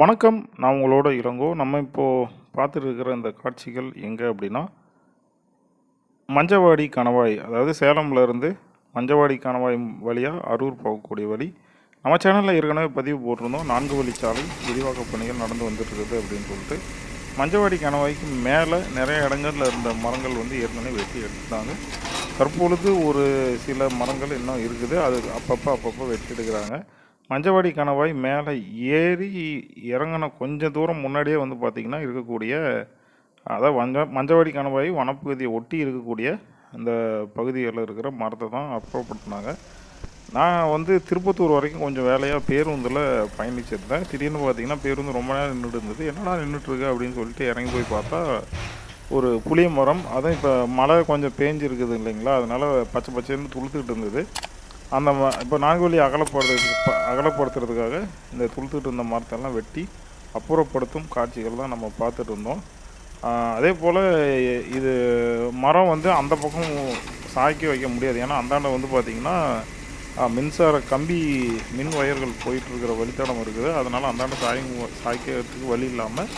வணக்கம். நான் உங்களோட இறங்கோ நம்ம இப்போது பார்த்துட்டு இருக்கிற இந்த காட்சிகள் எங்கே அப்படின்னா மஞ்சவாடி கணவாய் அதாவது சேலம்ல இருந்து மஞ்சவாடி கணவாய் வழியாக அரூர் போகக்கூடிய வழி. நம்ம சேனலில் ஏற்கனவே பதிவு போட்டிருந்தோம். நான்கு வழிச்சாலை விரிவாக்க பணிகள் நடந்து வந்துட்டு இருக்குது அப்படின்னு சொல்லிட்டு மஞ்சவாடி கணவாய்க்கு மேலே நிறைய இடங்கள்ல இருந்த மரங்கள் வந்து ஏற்கனவே வெட்டி எடுத்துட்டாங்க. தற்பொழுது ஒரு சில மரங்கள் இன்னும் இருக்குது. அது அப்பப்போ அப்பப்போ வெட்டி எடுக்கிறாங்க. மஞ்சவாடி கணவாய் மேலே ஏறி இறங்கின கொஞ்சம் தூரம் முன்னாடியே வந்து பார்த்திங்கன்னா இருக்கக்கூடிய அதாவது மஞ்ச மஞ்சவாடி கணவாய் வனப்பகுதியை ஒட்டி இருக்கக்கூடிய அந்த பகுதிகளில் இருக்கிற மரத்தை தான் அப்புறப்படுத்தினாங்க. நான் வந்து திருப்பத்தூர் வரைக்கும் கொஞ்சம் வேலையாக பேருந்தில் பயணிச்சிருந்தேன். திடீர்னு பார்த்தீங்கன்னா பேருந்து ரொம்ப நேரம் நின்றுட்டு இருந்தது. என்னடா நின்றுட்டுருக்கு அப்படின்னு சொல்லிட்டு இறங்கி போய் பார்த்தா ஒரு புளிய மரம். அதுவும் இப்போ மழை கொஞ்சம் பேஞ்சிருக்குது இல்லைங்களா? அதனால் பச்சை பச்சைன்னு துளுத்துக்கிட்டு இருந்தது. அந்த ம இப்போ நான்குவழி அகலப்படுறதுக்கு ப- அகலப்படுத்துறதுக்காக இந்த துளுத்துட்டு இருந்த மரத்தெல்லாம் வெட்டி அப்புறப்படுத்தும் காட்சிகள் தான் நம்ம பார்த்துட்டு இருந்தோம். அதே போல் இது மரம் வந்து அந்த பக்கம் சாய்க்க வைக்க முடியாது. ஏன்னா அந்தாண்ட வந்து பார்த்திங்கன்னா மின்சார கம்பி மின் வயர்கள் போயிட்டுருக்கிற வழித்தடம் இருக்குது. அதனால் அந்தாண்ட சாய் சாய்க்கிறதுக்கு வழி இல்லாமல்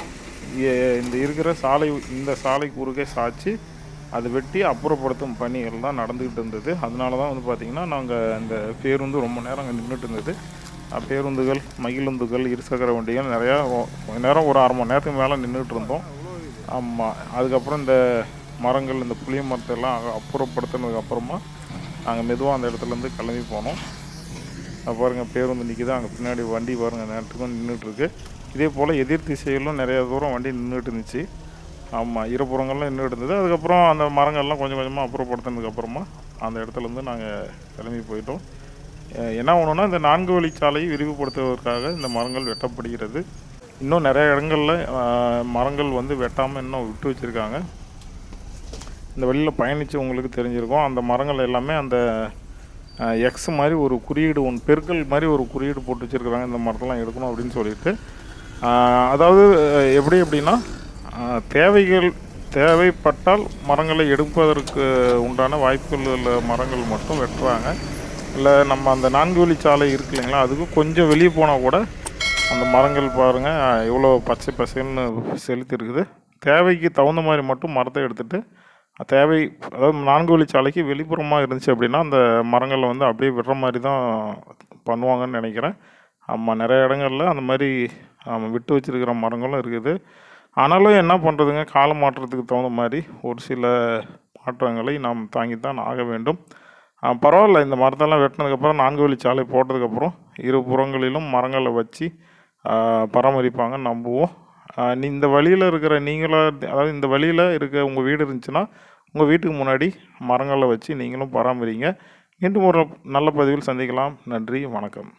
இந்த இருக்கிற சாலை இந்த சாலை குறுக்கே சாய்ச்சி அது வெட்டி அப்புறப்படுத்தும் பணிகள் தான் நடந்துக்கிட்டு இருந்தது. அதனால தான் வந்து பார்த்திங்கன்னா நாங்கள் இந்த பேருந்து ரொம்ப நேரம் அங்கே நின்றுட்டு இருந்தது. பேருந்துகள் மகிழுந்துகள் இருசக்கர வண்டிகள் நிறையா கொஞ்ச நேரம் ஒரு அரை மணி நேரத்துக்கு மேலே நின்றுட்டு இருந்தோம். ஆமாம் அதுக்கப்புறம் இந்த மரங்கள் இந்த புளிய மரத்தெல்லாம் அக- அப்புறப்படுத்தினதுக்கு அப்புறமா நாங்கள் மெதுவாக அந்த இடத்துலேருந்து கிளம்பி போனோம். பாருங்கள் பேருந்து நிற்கிது அங்கே பின்னாடி வண்டி பாருங்கள் நேரத்துக்கும் நின்றுட்டு இருக்கு. இதே போல் எதிர் திசையிலும் நிறையா தூரம் வண்டி நின்றுட்டு இருந்துச்சு. ஆமாம் இருபுறங்கள்லாம் இன்னும் இருந்தது. அதுக்கப்புறம் அந்த மரங்கள்லாம் கொஞ்சம் கொஞ்சமாக அப்புறப்படுத்தினதுக்கப்புறமா அந்த இடத்துலேருந்து நாங்கள் கிளம்பி போயிட்டோம். என்ன ஒன்றுனா இந்த நான்கு வழிச்சாலையை விரிவுபடுத்துவதற்காக இந்த மரங்கள் வெட்டப்படுகிறது. இன்னும் நிறைய இடங்களில் மரங்கள் வந்து வெட்டாமல் இன்னும் விட்டு வச்சுருக்காங்க. இந்த வழியில் பயணித்து உங்களுக்கு தெரிஞ்சிருக்கும். அந்த மரங்கள் எல்லாமே அந்த எக்ஸ் மாதிரி ஒரு குறியீடு ஒன்று பெருக்கல் மாதிரி ஒரு குறியீடு போட்டு வச்சுருக்குறாங்க. இந்த மரத்தெல்லாம் எடுக்கணும் அப்படின்னு சொல்லிட்டு. அதாவது எப்படி எப்படின்னா தேவைகள் தேவைப்பட்டால் மரங்களை எடுப்பதற்கு உண்டான வாய்ப்புகள் உள்ள மரங்கள் மட்டும் வெட்டுறாங்க. இல்லை நம்ம அந்த நான்கு வழி சாலை இருக்கு இல்லைங்களா அதுக்கு கொஞ்சம் வெளியே போனால் கூட அந்த மரங்கள் பாருங்கள் எவ்வளோ பச்சை பசைன்னு செலுத்தி இருக்குது. தேவைக்கு தகுந்த மாதிரி மட்டும் மரத்தை எடுத்துகிட்டு தேவை அதாவது நான்கு வழி சாலைக்கு வெளிப்புறமாக இருந்துச்சு அப்படின்னா அந்த மரங்களை வந்து அப்படியே விடுற மாதிரி தான் பண்ணுவாங்கன்னு நினைக்கிறேன். ஆமாம் நிறைய இடங்களில் அந்த மாதிரி விட்டு வச்சிருக்கிற மரங்களும் இருக்குது. ஆனாலும் என்ன பண்ணுறதுங்க கால மாற்றத்துக்கு தகுந்த மாதிரி ஒரு சில மாற்றங்களை நாம் தாங்கித்தான் ஆக வேண்டும். பரவாயில்ல. இந்த மரத்தெல்லாம் வெட்டினதுக்கப்புறம் நான்கு வழிச்சாலை போட்டதுக்கப்புறம் இரு புறங்களிலும் மரங்களை வச்சு பராமரிப்பாங்கன்னு நம்புவோம். நீ இந்த வழியில் இருக்கிற நீங்களும் அதாவது இந்த வழியில் இருக்க உங்கள் வீடு இருந்துச்சுன்னா உங்கள் வீட்டுக்கு முன்னாடி மரங்களை வச்சு நீங்களும் பராமரிங்க. மீண்டும் ஒரு நல்ல பதிவில் சந்திக்கலாம். நன்றி. வணக்கம்.